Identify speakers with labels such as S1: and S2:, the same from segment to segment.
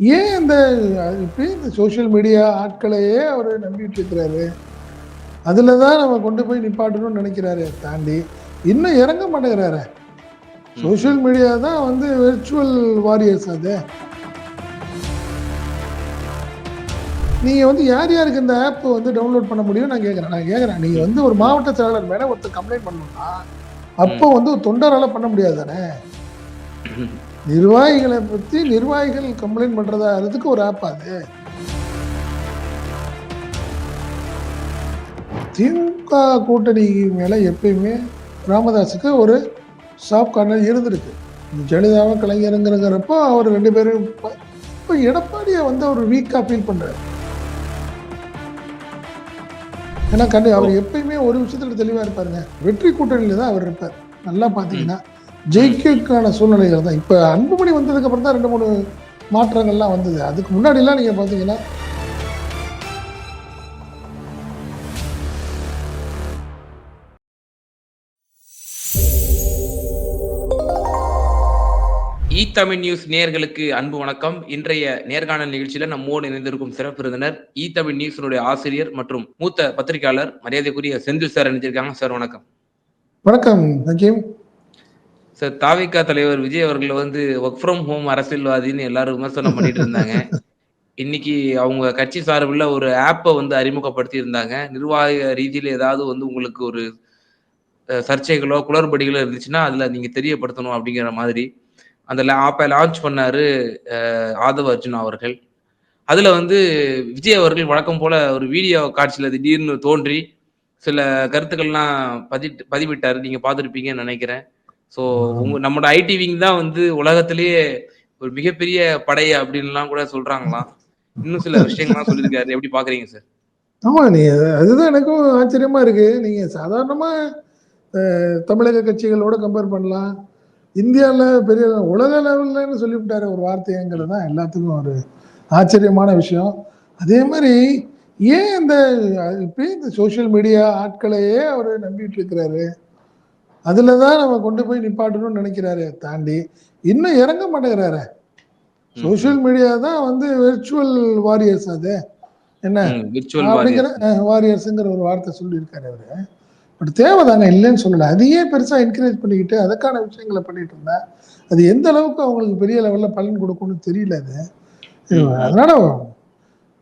S1: ஏன் இந்த இப்ப இந்த சோஷியல் மீடியா ஆட்களையே அவர் நம்பிட்டு இருக்கிறாரு அதில் தான் நம்ம கொண்டு போய் நிப்பாட்டணும்னு நினைக்கிறாரு தாண்டி இன்னும் இறங்க மாட்டேங்கிறாரு. சோஷியல் மீடியா தான் வந்து விர்ச்சுவல் வாரியர்ஸ் அது. நீங்கள் வந்து யார் யாருக்கு இந்த ஆப் வந்து டவுன்லோட் பண்ண முடியும்? நான் கேட்குறேன் நான் கேட்குறேன் நீங்கள் வந்து ஒரு மாவட்ட செயலாளர் மேலே ஒருத்தர் கம்ப்ளைண்ட் பண்ணணும்னா அப்போ வந்து ஒரு தொண்டரால் பண்ண முடியாது தானே? நிர்வாகிகளை பற்றி நிர்வாகிகள் கம்ப்ளைண்ட் பண்ணுறதா அதுக்கு ஒரு ஆப் அது. திமுக கூட்டணி மேலே எப்பயுமே ராமதாஸுக்கு ஒரு சாப் கார்னர் இருந்திருக்கு. ஜெயலலிதாவை கலைஞருங்கிறப்போ அவர் ரெண்டு பேரும் இப்போ எடப்பாடியை வந்து அவர் வீக்காக ஃபீல் பண்ணுறாரு ஏன்னா கண்டு அவர் எப்பயுமே ஒரு விஷயத்துல தெளிவாக இருப்பாருங்க. வெற்றி கூட்டணியில் தான் அவர் இருப்பார். நல்லா பார்த்தீங்கன்னா. ஜெயிக்கான சூழ்நிலைகள் தான். இப்போ அன்புமணி வந்ததுக்கு அப்புறம் தான் ரெண்டு மூணு மாற்றங்கள்லாம் வந்தது. அதுக்கு முன்னாடிலாம் நீங்கள் பார்த்தீங்கன்னா
S2: இ தமிழ் நியூஸ் நேயர்களுக்கு அன்பு வணக்கம். இன்றைய நேர்காணல் நிகழ்ச்சியில நம்மோடு இணைந்திருக்கும் சிறப்பு விருந்தினர் இ தமிழ் நியூஸினுடைய ஆசிரியர் மற்றும் மூத்த பத்திரிகையாளர் மரியாதைக்குரிய செந்தில் சார் இணைஞ்சிருக்காங்க. சார் வணக்கம்.
S1: வணக்கம் ஹக்கீம்
S2: சார் தாவிகா தலைவர் விஜய் அவர்கள் வந்து ஒர்க் ஃப்ரம் ஹோம் அரசியல்வாதின்னு எல்லாரும் விமர்சனம் பண்ணிட்டு இருந்தாங்க. இன்னைக்கு அவங்க கட்சி சார்பில் ஒரு ஆப்பை வந்து அறிமுகப்படுத்தி இருந்தாங்க நிர்வாக ரீதியில் ஏதாவது வந்து உங்களுக்கு ஒரு சர்ச்சைகளோ குளறுபடிகளோ இருந்துச்சுன்னா அதில் நீங்கள் தெரியப்படுத்தணும் அப்படிங்கிற மாதிரி அந்த ஆப்பை லான்ச் பண்ணார் ஆதவ அர்ஜுனா அவர்கள். அதில் வந்து விஜய் அவர்கள் வழக்கம் போல் ஒரு வீடியோ காட்சியில் திடீர்னு தோன்றி சில கருத்துக்கள்லாம் பதி பதிவிட்டார். நீங்கள் பார்த்துருப்பீங்கன்னு நினைக்கிறேன். ஸோ உங்க நம்மளோட ஐடி விங் தான் வந்து உலகத்திலேயே ஒரு மிகப்பெரிய படை அப்படின்லாம் கூட சொல்றாங்களாம். இன்னும் சில விஷயங்கள்லாம் சொல்லியிருக்காரு. எப்படி பாக்குறீங்க சார்
S1: ஆமாம் நீ அதுதான் எனக்கும் ஆச்சரியமா இருக்கு. நீங்கள் சாதாரணமாக தமிழக கட்சிகளோட கம்பேர் பண்ணலாம். இந்தியாவில் பெரிய உலக லெவல்லன்னு சொல்லிவிட்டாரு ஒரு வார்த்தைங்கிறது தான் எல்லாத்துக்கும் ஒரு ஆச்சரியமான விஷயம். அதே மாதிரி ஏன் இந்த இப்போ இந்த சோஷியல் மீடியா ஆட்களையே அவர் நம்பிட்டு இருக்கிறாரு? அதில் தான் நம்ம கொண்டு போய் நிப்பாட்டணும்னு நினைக்கிறாரு தாண்டி இன்னும் இறங்க மாட்டேங்கிறாரு. சோஷியல் மீடியா தான் வந்து விர்ச்சுவல் வாரியர்ஸ் அது. என்ன? அப்படிங்கிற வாரியர்ஸுங்கிற ஒரு வார்த்தை சொல்லியிருக்காரு அவரு. பட் தேவைதாங்க இல்லைன்னு சொல்லலை. அதையே பெருசா என்கரேஜ் பண்ணிக்கிட்டு அதுக்கான விஷயங்களை பண்ணிட்டு இருந்தா அது எந்த அளவுக்கு அவங்களுக்கு பெரிய லெவல்ல பலன் கொடுக்கும்னு தெரியல அது. அதனால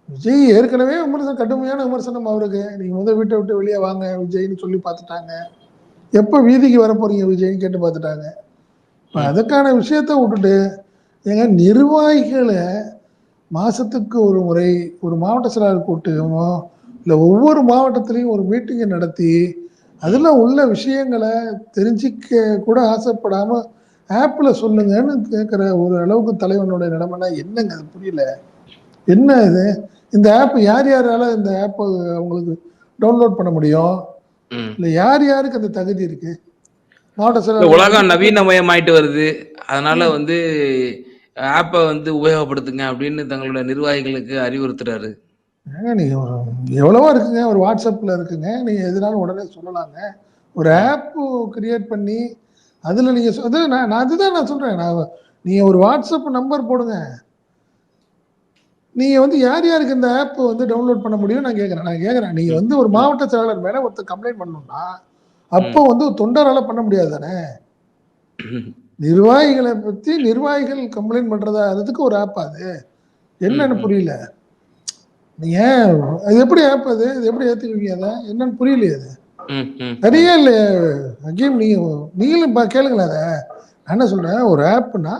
S1: விஜய் ஏற்கனவே விமர்சனம் கடுமையான விமர்சனம் அவருக்கு. நீங்க முதல் வீட்டை விட்டு வெளியே வாங்க விஜய்னு சொல்லி பார்த்துட்டாங்க. எப்போ வீதிக்கு வர போறீங்க விஜய்னு கேட்டு பார்த்துட்டாங்க. இப்ப அதுக்கான விஷயத்த விட்டுட்டு எங்க நிர்வாகிகளை மாசத்துக்கு ஒரு முறை ஒரு மாவட்ட செயலாளர் கூட்டமோ இல்லை ஒவ்வொரு மாவட்டத்திலையும் ஒரு மீட்டிங்கை நடத்தி அதில் உள்ள விஷயங்களை தெரிஞ்சிக்க கூட ஆசைப்படாம ஆப்பில் சொல்லுங்கன்னு கேட்குற ஒரு அளவுக்கு தலைவனுடைய நிலைமைனா என்னங்க அது புரியல. என்ன இது? இந்த ஆப் யார் யாரால இந்த ஆப்பை அவங்களுக்கு டவுன்லோட் பண்ண முடியும். இல்லை யார் யாருக்கு அந்த தகுதி இருக்கு? மாவட்ட
S2: உலகம் நவீனமயமாயிட்டு வருது. அதனால வந்து ஆப்பை வந்து உபயோகப்படுத்துங்க அப்படின்னு தங்களோட நிர்வாகிகளுக்கு அறிவுறுத்துறாரு.
S1: நீங்க எவ்வளவோ இருக்குங்க. ஒரு வாட்ஸ்அப்ல இருக்குங்க. நீங்க எதுனாலும் உடனே சொல்லலாங்க. ஒரு ஆப் கிரியேட் பண்ணி அதுல நீங்க அது நான் நான் அதுதான் நான் சொல்றேன். நான் நீங்க ஒரு வாட்ஸ்அப் நம்பர் போடுங்க. நீங்க வந்து யார் யாருக்கு இந்த ஆப் வந்து டவுன்லோட் பண்ண முடியும் நான் கேட்கறேன் நான் கேட்கறேன் நீங்க வந்து ஒரு மாவட்ட செயலாளர் மேல ஒருத்தர் கம்ப்ளைண்ட் பண்ணணும்னா அப்போ வந்து தொண்டரால பண்ண முடியாது தானே? நிர்வாகிகளை பத்தி நிர்வாகிகள் கம்ப்ளைண்ட் பண்றதா? அதுக்கு ஒரு ஆப் அது. என்னன்னு. புரியல. நீங்க அது எப்படி ஆப் அது? இது எப்படி ஏத்துக்குவீங்க அதை? என்னன்னு புரியலையே அது. சரியா இல்லையா ஹக்கீம் நீங்க நீங்களும் கேளுங்களேன் அதை. நான் என்ன சொல்றேன் ஒரு ஆப்னா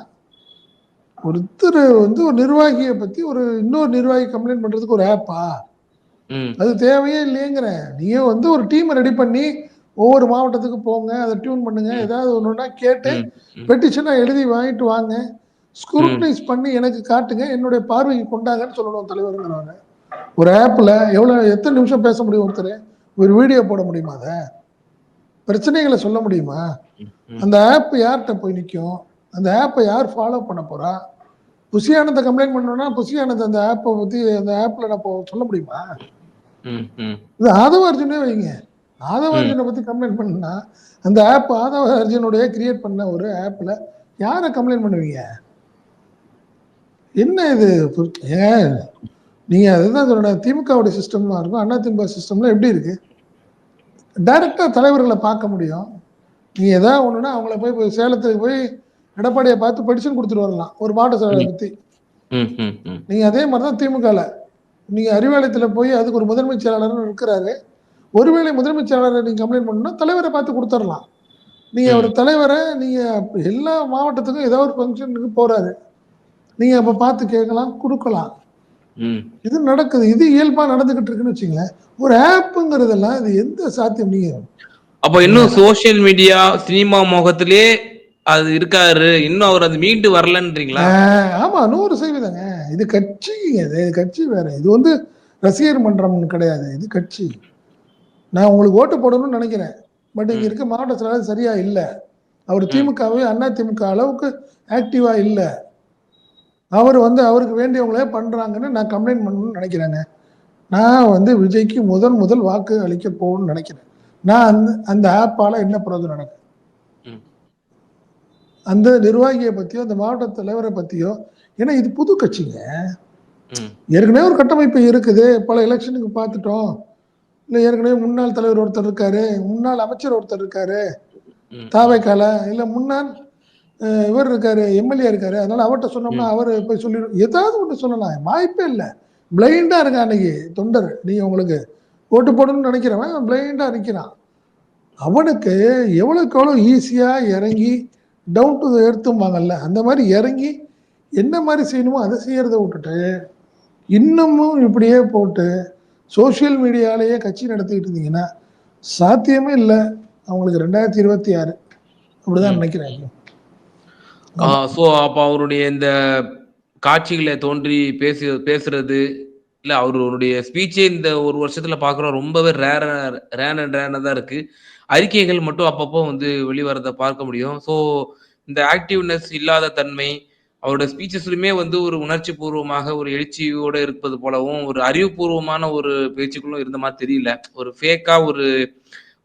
S1: ஒருத்தர் வந்து ஒரு நிர்வாகியை பத்தி ஒரு இன்னொரு நிர்வாகி கம்ப்ளைண்ட் பண்றதுக்கு ஒரு ஆப்பா அது தேவையே இல்லைங்கிறேன் நீங்க வந்து ஒரு டீமை ரெடி பண்ணி ஒவ்வொரு மாவட்டத்துக்கு போங்க அதை டியூன் பண்ணுங்க ஏதாவது ஒண்ணுன்னா கேட்டு
S2: ம், ம்.
S1: பெட்டிஷனை எழுதி வாங்கிட்டு வாங்க. ஸ்க்ரூட்டனைஸ் பண்ணி எனக்கு காட்டுங்க என்னுடைய பார்வைக்கு கொண்டாங்கன்னு சொல்லணும் தலைவருங்கிறவங்க. ஒரு ஆப்ல எவ்வளவு எத்தனை நிமிஷம் பேச முடியும் ஒருத்தர்? ஒரு வீடியோ போட முடியுமா அதை? பிரச்சனைகளை சொல்ல முடியுமா. அந்த ஆப் யார்கிட்ட போய் நிற்கும் அந்த ஆப்பை யார் ஃபாலோ பண்ண புசியானந்த கம்ப்ளைண்ட் பண்ணோம்னா புசியானந்த அந்த ஆப்பை பத்தி அந்த ஆப்ல நான் சொல்ல முடியுமா. இது ஆதவ அர்ஜுனே வைங்க. ஆதவ அர்ஜுனை பத்தி கம்ப்ளைண்ட் பண்ணா அந்த ஆப் ஆதவ அர்ஜுனுடைய கிரியேட் பண்ண ஒரு ஆப்ல யாரை கம்ப்ளைண்ட் பண்ணுவீங்க? என்ன இது? ஏன்? நீங்க அதுதான் சொல்றேன். திமுகவுடைய சிஸ்டமா இருக்கும். அண்ணா திமுக சிஸ்டம்ல எப்படி இருக்கு? டைரக்டா தலைவர்களை பார்க்க முடியும். நீங்க ஏதாவது ஒண்ணுன்னா அவங்கள போய் சேலத்துக்கு போய் எடப்பாடியை பார்த்து படிச்சுன்னு கொடுத்துட்டு வரலாம். ஒரு செயலாளரை பத்தி.
S2: ம், ம், ம்.
S1: நீங்க அதே மாதிரி தான் திமுகல. நீங்க அறிவாலயத்துல போய் அதுக்கு ஒரு முதன்மை செயலாளர்னு இருக்கிறாரு. ஒருவேளை முதன்மை செயலாளரை நீங்க கம்ப்ளைண்ட் பண்ணணும்னா தலைவரை பார்த்து கொடுத்துடலாம். நீங்க. ஒரு தலைவரை நீங்க எல்லா மாவட்டத்துக்கும் ஏதோ ஒரு ஃபங்க்ஷனுக்கு போறாரு. நீங்க அப்ப பார்த்து கேட்கலாம் கொடுக்கலாம்.
S2: ம்.
S1: இது நடக்குது. இது இயல்பா நடந்துகிட்டு இருக்குன்னு வச்சுங்களேன் ஒரு ஆப்புங்கிறதெல்லாம் இது எந்த சாத்தியம் நீங்க?
S2: அப்ப இன்னும் சோசியல் மீடியா சினிமா முகத்திலே அது இருக்காரு. இன்னும் அவர் அது மீண்டு வரலன்றீங்களா?
S1: ஆமா நூறு சதவீதங்க. இது கட்சிங்க இது கட்சி வேற. இது வந்து ரசிகர் மன்றம் கிடையாது. இது கட்சி. நான் உங்களுக்கு ஓட்டு போடணும்னு நினைக்கிறேன். பட் இங்க. இருக்க மாவட்ட செயலாளர் சரியா இல்ல. அவர். திமுகவே அண்ணா திமுக அளவுக்கு ஆக்டிவா இல்ல. அவர் வந்து அவருக்கு வேண்டியவங்களே பண்றாங்கன்னு நான் கம்ப்ளைண்ட் பண்ணணும்னு நினைக்கிறேங்க. நான் வந்து விஜய்க்கு முதல் முதல் வாக்கு அளிக்க போகணும்னு நினைக்கிறேன். நான் அந்த அந்த ஆப்பால என்ன பிரயோஜனம் எனக்கு
S2: ம்.
S1: அந்த நிர்வாகியை பத்தியோ அந்த மாவட்ட தலைவரை பத்தியோ ஏன்னா இது புது கட்சிங்க. ஏற்கனவே ஒரு கட்டமைப்பு இருக்குது. பல எலெக்ஷனுக்கு பார்த்துட்டோம். இல்லை ஏற்கனவே முன்னாள் தலைவர் ஒருத்தர் இருக்காரு. முன்னாள் அமைச்சர் ஒருத்தர் இருக்காரு. தாவைக்கால. இல்லை முன்னாள் இவர் இருக்காரு எம்எல்ஏ இருக்காரு. அதனால அவர்கிட்ட சொன்னோம்னா அவர் போய் சொல்லி ஏதாவது ஒன்று சொல்லலாம். வாய்ப்பே இல்லை. பிளைண்டா இருக்கான் அன்னைக்கு தொண்டர். நீ உங்களுக்கு ஓட்டு போடணும்னு நினைக்கிறவன் பிளைண்டா நிற்கிறான் அவனுக்கு எவ்வளோக்கு எவ்வளோ ஈஸியாக இறங்கி டவுன் டு எடுத்தும்பாங்கல்ல அந்த மாதிரி இறங்கி என்ன மாதிரி செய்யணுமோ அதை செய்யறதை விட்டுட்டு இன்னமும் இப்படியே போட்டு சோஷியல் மீடியாலேயே கட்சி நடத்திக்கிட்டு இருந்தீங்கன்னா சாத்தியமே இல்லை. அவங்களுக்கு ரெண்டாயிரத்தி இருபத்தி ஆறு. அப்படிதான்
S2: ம்.
S1: நினைக்கிறேன்.
S2: ஸோ அப்போ அவருடைய இந்த காட்சிகளை தோன்றி பேசி பேசுறது இல்லை அவருடைய ஸ்பீச்சே இந்த ஒரு வருஷத்துல பார்க்குறோம் ரொம்பவே ரேர ரேன் அண்ட் ரேனாக தான் இருக்கு. அறிக்கைகள் மட்டும் அப்பப்போ வந்து வெளிவரதை பார்க்க முடியும். ஸோ இந்த ஆக்டிவ்னஸ் இல்லாத தன்மை அவரோட ஸ்பீச்சஸ்லுமே வந்து ஒரு உணர்ச்சி பூர்வமாக ஒரு எழுச்சியோட இருப்பது போலவும் ஒரு அறிவுபூர்வமான ஒரு பேச்சுக்களும் இருந்த மாதிரி தெரியல. ஒரு ஃபேக்கா ஒரு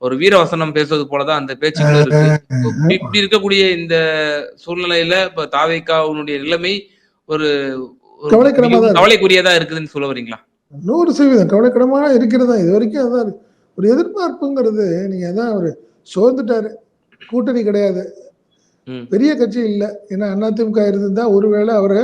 S2: ஒரு வீரவசனம் பேசுவது போலதான் அந்த பேச்சுக்களும் இருக்கு. இப்படி இருக்கக்கூடிய இந்த சூழ்நிலையில இப்ப தாவேக்காவுடைய நிலைமை ஒரு ஒரு. கவலைக்குரியதா இருக்குதுன்னு சொல்ல வரீங்களா?
S1: நூறு சதவீதம். கவலைக்கிடமாக இருக்கிறதா? இது வரைக்கும் அதான். ஒரு எதிர்பார்ப்புங்கிறது நீங்க அதான் அவர் சோர்ந்துட்டாரு. கூட்டணி கிடையாது. பெரிய கட்சி இல்லை. ஏன்னா அதிமுக இருந்திருந்தா ஒருவேளை அவரை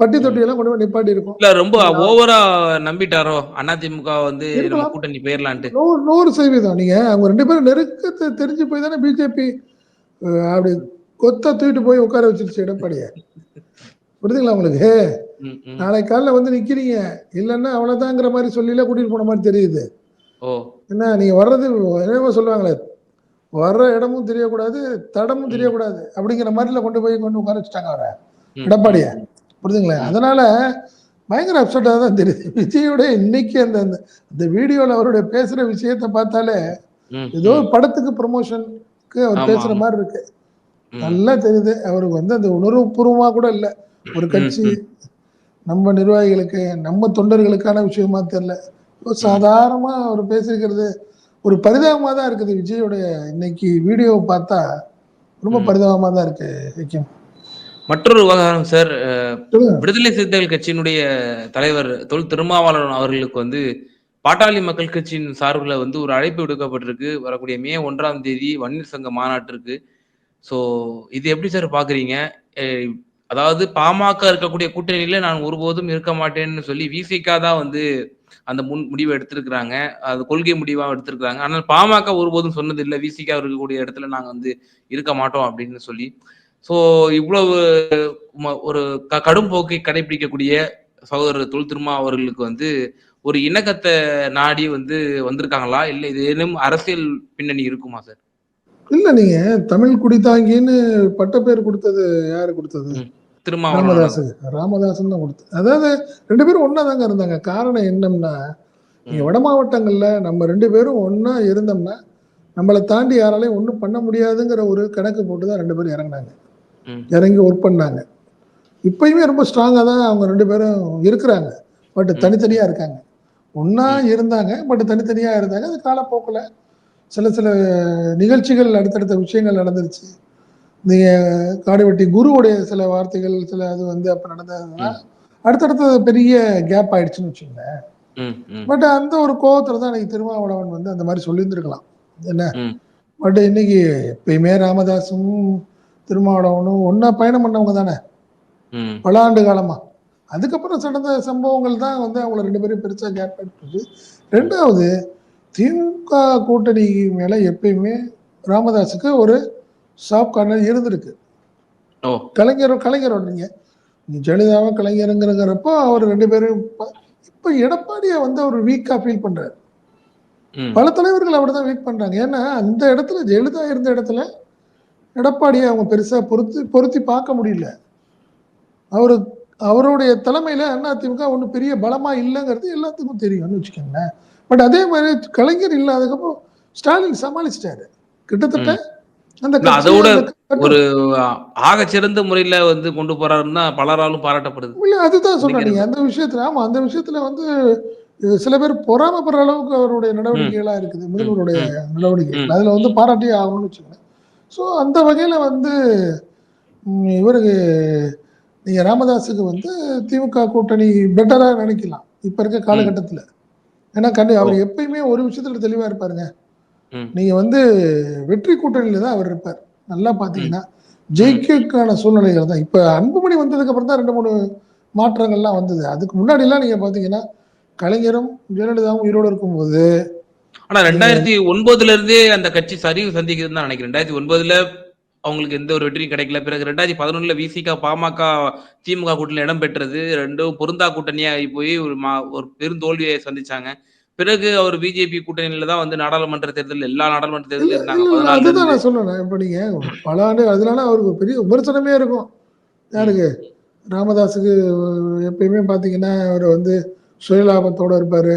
S1: பட்டி தொட்டியெல்லாம் கொண்டு போய் நிப்பாட்டி இருக்கும்.
S2: இல்ல ரொம்ப ஓவரா நம்பிட்டாரோ? அதிமுக வந்து நம்ம. கூட்டணி போயிடலான்ட்டு
S1: நூறு நூறு சதவீதம். நீங்க அவங்க ரெண்டு பேரும் நெருக்கத்தை தெரிஞ்சு போய் தானே பிஜேபி அப்படி கொத்த தூக்கிட்டு போய் உட்கார வச்சிருச்சு எடப்பாடிய. புரியுதுங்களா உங்களுக்கு. நாளைக்கு காலைல வந்து நிக்கிறீங்க. இல்லைன்னா அவ்வளவுதாங்கிற மாதிரி சொல்லில கூட்டிட்டு போன மாதிரி தெரியுது. என்ன நீங்க வர்றது என்னவோ சொல்லுவாங்களே வர்ற இடமும் தெரியக்கூடாது தடமும் தெரியக்கூடாது அப்படிங்கிற மாதிரில கொண்டு போய் கொண்டு உட்கார வச்சுட்டாங்க அவரை. எடப்பாடிய. புரியுதுங்களா அதனால பயங்கர அப்செட்டாக தான் தெரியுது. விஜயோட இன்னைக்கு அந்த அந்த- வீடியோல அவருடைய பேசுற விஷயத்த பார்த்தாலே ஏதோ படத்துக்கு ப்ரமோஷனுக்கு அவர்
S2: ஆமா.
S1: மாதிரி இருக்கு. நல்லா தெரியுது. அவருக்கு வந்து அந்த உணர்வுபூர்வமா கூட இல்ல. ஒரு கட்சி நம்ம நிர்வாகிகளுக்கு நம்ம தொண்டர்களுக்கான விஷயமா தெரியல. ஒரு சாதாரணமா அவர் பேசியிருக்கிறது ஒரு பரிதாபமா தான் இருக்குது. விஜயோடைய இன்னைக்கு வீடியோவை பார்த்தா ரொம்ப
S2: ம்.
S1: பரிதாபமா தான் இருக்கு விக்ரம்.
S2: மற்றொரு விவகாரம் சார். விடுதலை சிறுத்தைகள் கட்சியினுடைய தலைவர் தொல் திருமாவளவன் அவர்களுக்கு வந்து பாட்டாளி மக்கள் கட்சியின் சார்பில் வந்து ஒரு அழைப்பு விடுக்கப்பட்டிருக்கு. வரக்கூடிய மே ஒன்றாம் தேதி வன்னியர் சங்க மாநாட்டிற்கு. ஸோ இது எப்படி சார் பாக்குறீங்க அஹ், அதாவது பாமக இருக்கக்கூடிய கூட்டணியில நான் ஒருபோதும் இருக்க மாட்டேன்னு சொல்லி விசிகா தான் வந்து அந்த முன் முடிவை எடுத்திருக்கிறாங்க. அது கொள்கை முடிவா எடுத்திருக்கிறாங்க. ஆனால் பாமக ஒருபோதும் சொன்னது இல்லை விசிகா இருக்கக்கூடிய இடத்துல நாங்க வந்து இருக்க மாட்டோம் அப்படின்னு சொல்லி. ஸோ இவ்வளவு ம- ஒரு க- கடும் போக்கை கடைபிடிக்கக்கூடிய சகோதரர் தொல் திருமா அவர்களுக்கு வந்து ஒரு இணக்கத்தை நாடி வந்து வந்திருக்காங்களா? இல்லை இது ஏனும் அரசியல் பின்னணி இருக்குமா சார்?
S1: இல்ல நீங்க தமிழ் குடித்தாங்கின்னு பட்ட பேர் கொடுத்தது யாரு கொடுத்தது? ராமதாஸ் ராமதாசன் தான் கொடுத்தது. அதாவது ரெண்டு பேரும் ஒண்ணா தாங்க இருந்தாங்க. காரணம் என்னம்னா நீங்க. வட மாவட்டங்கள்ல நம்ம ரெண்டு பேரும் ஒண்ணா இருந்தோம்னா நம்மளை தாண்டி யாராலையும் ஒண்ணும் பண்ண முடியாதுங்கிற ஒரு கணக்கு போட்டு தான் ரெண்டு பேரும் இறங்குனாங்க. இறங்கி ஒர்க் பண்ணாங்க. இப்பயுமே ரொம்ப ஸ்ட்ராங்கா தான் அவங்க ரெண்டு பேரும் இருக்கிறாங்க. பட்
S2: ம்.
S1: தனித்தனியா இருக்காங்க.
S2: ம்.
S1: இருந்தாங்க பட் தனித்தனியா இருந்தாங்க. அது காலப்போக்கில் சில சில நிகழ்ச்சிகள் அடுத்தடுத்த விஷயங்கள் நடந்துருச்சு. நீங்க காடுவெட்டி குருவுடைய சில வார்த்தைகள் சில அது வந்து அப்ப நடந்ததுன்னா
S2: ம்.
S1: அடுத்தடுத்து பெரிய கேப் ஆயிடுச்சுன்னு வச்சுக்கோங்களேன்.
S2: ம்,
S1: பட் அந்த ஒரு கோவத்துல தான் இன்னைக்கு திருமாவளவன் வந்து அந்த மாதிரி சொல்லியிருந்திருக்கலாம். என்ன. பட் இன்னைக்கு எப்பயுமே ராமதாஸும் திருமாவளவனும் ஒண்ணா பயணம் பண்ணவங்க தானே? பல ஆண்டு காலமா. அதுக்கப்புறம் நடந்த சம்பவங்கள் தான் வந்து அவங்கள ரெண்டு பேரும் பெருசா கேப் ஆயிட்டு ரெண்டாவது திமுக கூட்டணி மேல எப்பயுமே ராமதாஸுக்கு ஒரு சாப் கார்னர் இருந்திருக்கு.
S2: ஓ.
S1: கலைஞர் கலைஞர் நீங்க. நீங்க ஜெயலலிதாவை கலைஞருங்கிறப்போ அவர் ரெண்டு பேரும் இப்ப எடப்பாடியை வந்து அவர் வீக்கா ஃபீல் பண்றாரு.
S2: ம்,
S1: பல தலைவர்கள் அப்படிதான் வீக் பண்றாங்க. ஏன்னா அந்த இடத்துல ஜெயலலிதா இருந்த இடத்துல எடப்பாடியை அவங்க பெருசா பொருத்தி பொருத்தி பார்க்க முடியல. அவரு அவருடைய தலைமையில அதிமுக ஒன்றும் பெரிய பலமா இல்லைங்கிறது எல்லாத்துக்கும் தெரியும்னு வச்சுக்கோங்களேன். பட் அதே மாதிரி கலைஞர் இல்லாதக்கப்போ ஸ்டாலின் சமாளிச்சிட்டாரு. கிட்டத்தட்ட அந்த
S2: அதோட ஒரு ஆகச்சிறந்த முறையில வந்து கொண்டு போறாருன்னா பலராலும் பாராட்டப்படுது.
S1: இல்ல அதுதான். நீங்க அந்த விஷயத்துல ஆமா அந்த விஷயத்துல வந்து சில பேர் பொறாமப்படுற அளவுக்கு அவருடைய நடவடிக்கைகளா இருக்குது முதல்வருடைய நடவடிக்கைகள். அதுல வந்து பாராட்டியே ஆகணும்னு வச்சுக்கோங்க. ஸோ அந்த வகையில வந்து இவருக்கு நீங்க ராமதாஸுக்கு வந்து திமுக கூட்டணி பெட்டரா நினைக்கலாம். இப்ப இருக்க காலகட்டத்துல. ஏன்னா கண்டி அவர் எப்பயுமே ஒரு விஷயத்துல தெளிவா இருப்பாருங்க. நீங்க வந்து வெற்றி கூட்டணியில தான் அவர் இருப்பார். நல்லா பாத்தீங்கன்னா ஜெயிக்கக்கான சூழ்நிலைகள் தான். இப்ப அன்புமணி வந்ததுக்கு அப்புறம் தான் ரெண்டு மூணு மாற்றங்கள்லாம் வந்தது. அதுக்கு முன்னாடி எல்லாம் நீங்க பாத்தீங்கன்னா கலைஞரும் ஜெயலலிதாவும் உயிரோடு இருக்கும்போது
S2: ஆனா ரெண்டாயிரத்தி ஒன்பதுல இருந்தே அந்த கட்சி சரிவு சந்திக்குதுன்னு தான் நினைக்கிறேன். ரெண்டாயிரத்தி ஒன்பதுல அவங்களுக்கு எந்த ஒரு வெற்றியும் கிடைக்கல. பிறகு ரெண்டாயிரத்தி பதினொன்னுல விசிக பாமக திமுக கூட்டணியில் இடம் பெற்றது. ரெண்டும் பொருந்தா கூட்டணியா ஆகி போய் ஒரு மா ஒரு பெருந்தோல்வியை சந்திச்சாங்க. பிறகு அவர் பிஜேபி கூட்டணியில தான் வந்து நாடாளுமன்ற தேர்தல் எல்லா நாடாளுமன்ற தேர்தலும் இருந்தாங்க.
S1: அதுதான் நான் சொன்னேன். இப்ப நீங்க பல ஆண்டு அதனால அவருக்கு பெரிய விமர்சனமே இருக்கும். யாருக்கு? ராமதாஸுக்கு எப்பயுமே பாத்தீங்கன்னா அவர் வந்து சுயலாபத்தோட இருப்பாரு.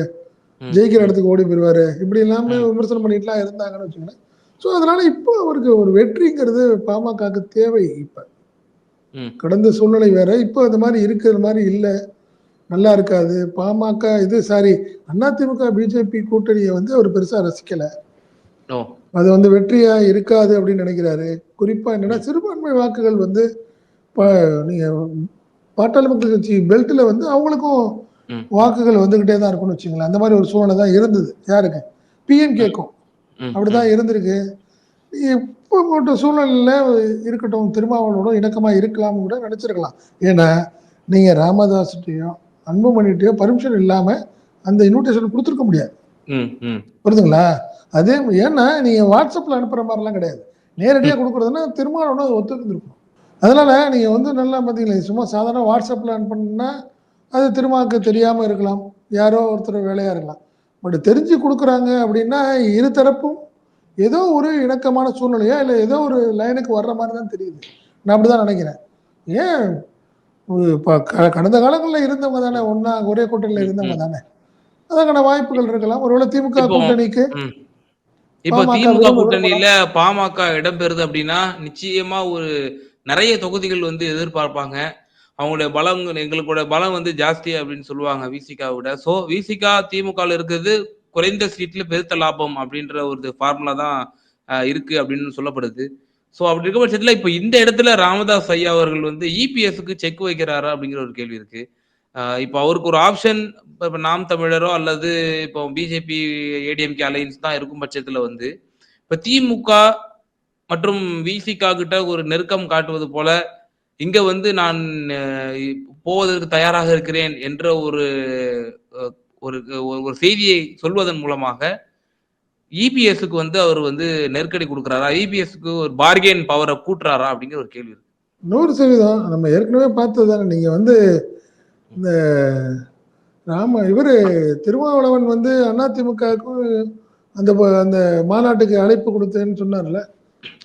S1: ஜெயிக்கிற இடத்துக்கு ஓடி போயிருவாரு. இப்படி எல்லாமே
S2: ம்.
S1: விமர்சனம் பண்ணிட்டுலாம் இருந்தாங்கன்னு வச்சுக்கோங்களேன். ஸோ அதனால இப்போ அவருக்கு ஒரு வெற்றிங்கிறது பாமகக்கு தேவை இப்ப. கடந்த சூழ்நிலை வேற இப்போ அந்த மாதிரி இருக்கிற மாதிரி இல்லை. நல்லா இருக்காது. பாமக இது சாரி அதிமுக பிஜேபி கூட்டணியை வந்து அவர் பெருசா ரசிக்கல. அது வந்து வெற்றியா இருக்காது அப்படின்னு நினைக்கிறாரு. குறிப்பா என்னன்னா சிறுபான்மை வாக்குகள் வந்து நீங்க பாட்டாளி மக்கள் கட்சி பெல்ட்ல வந்து அவங்களுக்கும். வாக்குகள் வந்துகிட்டே தான் இருக்கும்னு வச்சுங்களேன் அந்த மாதிரி ஒரு சூழ்நிலை தான் இருந்தது. யாருக்கு? பிஎன்கேக்கும்
S2: ம்,
S1: அப்படிதான் இருந்திருக்கு. இப்போ மட்டும் சூழ்நிலையில இருக்கட்டும் திருமாவளவோட இணக்கமா இருக்கலாம்னு கூட நினைச்சிருக்கலாம். ஏன்னா நீங்க ராமதாஸ்கிட்டையும் அன்புமணிகிட்டயோ பர்மிஷன் இல்லாம அந்த இன்விடேஷன் கொடுத்துருக்க முடியாது. புரியுதுங்களா அதே ஏன்னா நீங்க வாட்ஸ்அப்ல அனுப்புற மாதிரிலாம் கிடையாது. நேரடியா கொடுக்குறதுன்னா திருமாவளவனும் அதை ஒத்துக்கிருக்கணும் அதனால நீங்க வந்து நல்லா பார்த்தீங்களா சும்மா சாதாரண வாட்ஸ்அப்ல அனுப்புனா அது திருமாவுக்கு தெரியாம இருக்கலாம். யாரோ ஒருத்தர் வேலையா இருக்கலாம். பட் தெரிஞ்சு கொடுக்குறாங்க அப்படின்னா இரு தரப்பும் ஏதோ ஒரு இணக்கமான சூழ்நிலையா இல்லை ஏதோ ஒரு லைனுக்கு வர்ற மாதிரி தான் தெரியுது. நான் அப்படிதான் நினைக்கிறேன். ஏன்? ஒரு ப- க- கடந்த காலங்களில் இருந்தவங்க தானே ஒன்னா ஒரே கூட்டணியில் இருந்தவங்க தானே. அதற்கான வாய்ப்புகள் இருக்கலாம். ஒருவேளை திமுக
S2: இப்போ-
S1: கூட்டணிக்கு.
S2: இப்போ திமுக கூட்டணியில பாமக இடம் பெறுது அப்படின்னா நிச்சயமா ஒரு நிறைய தொகுதிகள் வந்து எதிர்பார்ப்பாங்க. அவங்களுடைய பலம் எங்களுக்கூட பலம் வந்து ஜாஸ்தி அப்படின்னு சொல்லுவாங்க விசிகா விட. சோ விசிகா திமுக இருக்கிறது குறைந்த சீட்ல பெருத்த லாபம் அப்படின்ற ஒரு ஃபார்முலா தான் இருக்கு அப்படின்னு சொல்லப்படுது. சோ அப்படி இருக்க பட்சத்துல இப்போ இந்த இடத்துல ராமதாஸ் ஐயா அவர்கள் வந்து இபிஎஸ்க்கு செக் வைக்கிறாரா அப்படிங்கிற ஒரு கேள்வி இருக்கு. இப்போ அவருக்கு ஒரு ஆப்ஷன் இப்போ நாம் தமிழரோ அல்லது இப்போ பிஜேபி ஏடிஎம்கே அலையன்ஸ் தான் இருக்கும் பட்சத்துல வந்து இப்போ திமுக மற்றும் விசிகா கிட்ட ஒரு நெருக்கம் காட்டுவது போல இங்க வந்து நான் போவதற்கு தயாராக இருக்கிறேன் என்ற ஒரு ஒரு ஒரு- செய்தியை சொல்வதன் மூலமாக இபிஎஸ்க்கு வந்து அவர் வந்து நெருக்கடி கொடுக்குறாரா? இபிஎஸ்க்கு ஒரு பார்கெயின் பவரை கூட்டுறாரா? அப்படிங்கிற ஒரு கேள்வி இருக்கு.
S1: நூறு சதவீதம். நம்ம ஏற்கனவே பார்த்தது தானே. நீங்க வந்து இந்த ராம இவரு திருமாவளவன் வந்து அதிமுகவுக்கும் அந்த அந்த மாநாட்டுக்கு அழைப்பு கொடுத்தேன்னு சொன்னார்ல.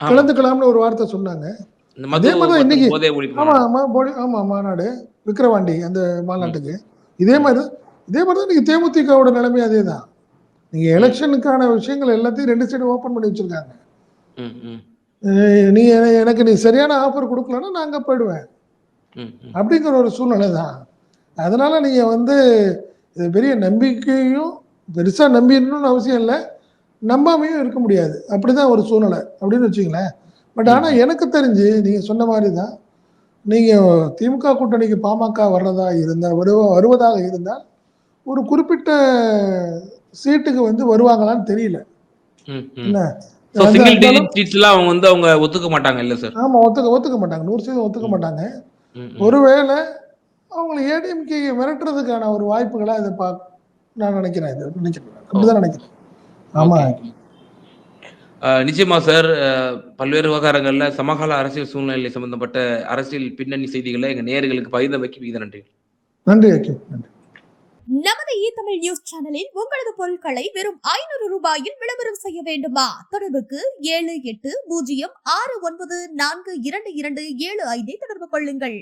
S1: கலந்துக்கலாம்னு ஒரு வார்த்தை சொன்னாங்க.
S2: மது
S1: மாதிரி இன்னைக்கு- ஆமா. ஆமா போடி- ஆமா மாநாடு விக்கிரவாண்டி அந்த மாநாட்டுக்கு. இதே மாதிரி இதே மாதிரி தான் நீங்க தேமுதிகவோட நிலைமை அதே தான் நீங்க எலெக்ஷனுக்கான விஷயங்கள் எல்லாத்தையும் ரெண்டு சைடு ஓபன் பண்ணி வச்சிருக்காங்க. நீ என- எனக்கு நீ சரியான ஆஃபர் கொடுக்கலன்னா நான் அங்க போயிடுவேன். அப்படிங்கிற ஒரு சூழ்நிலை தான். அதனால நீங்க வந்து இது பெரிய நம்பிக்கையும் பெருசா நம்பிடணும்னு அவசியம் இல்லை. நம்பாமையும் இருக்க முடியாது. அப்படிதான் ஒரு சூழ்நிலை. அப்படின்னு வச்சுங்களேன் பட் ஆனா எனக்கு தெரிஞ்சு நீங்க சொன்ன மாதிரி தான் நீங்க திமுக கூட்டணிக்கு பாமக வர்றதா இருந்தா வருவ வருவதாக இருந்தால் ஒரு குறிப்பிட்ட சீட்டுக்கு வந்து வருவாங்களான்னு தெரியல. என்ன?
S2: அவங்க வந்து அவங்க ஒத்துக்க மாட்டாங்க இல்ல சார்
S1: ஆமா ஒத்துக்க ஒத்துக்க மாட்டாங்க. நூறு சதவீதம் ஒத்துக்க. மாட்டாங்க. ஒருவேளை அவங்களை ஏடிஎம்கே மிரட்டுறதுக்கான ஒரு வாய்ப்புகளா இதை பா நான் நினைக்கிறேன் இது நினைக்கிறேன். அப்படிதான் நினைக்கிறேன். ஆமா.
S2: நிச்சயமா சார். பல்வேறு விவகாரங்கள்ல சமகால அரசியல் சூழ்நிலை சம்பந்தப்பட்ட அரசியல் பின்னணி செய்திகளை எங்க நேயர்களுக்கு பகிர்ந்தமைக்கு மிக நன்றி.
S1: நன்றி நன்றி.
S3: நமது இ தமிழ் நியூஸ் சேனலில் உங்களது பொருட்களை வெறும் ஐநூறு ரூபாயில் விளம்பரம் செய்ய வேண்டுமா? தொடர்புக்கு ஏழு எட்டு பூஜ்ஜியம் ஆறு ஒன்பது நான்கு இரண்டு இரண்டு ஏழு ஐந்தை தொடர்பு கொள்ளுங்கள்.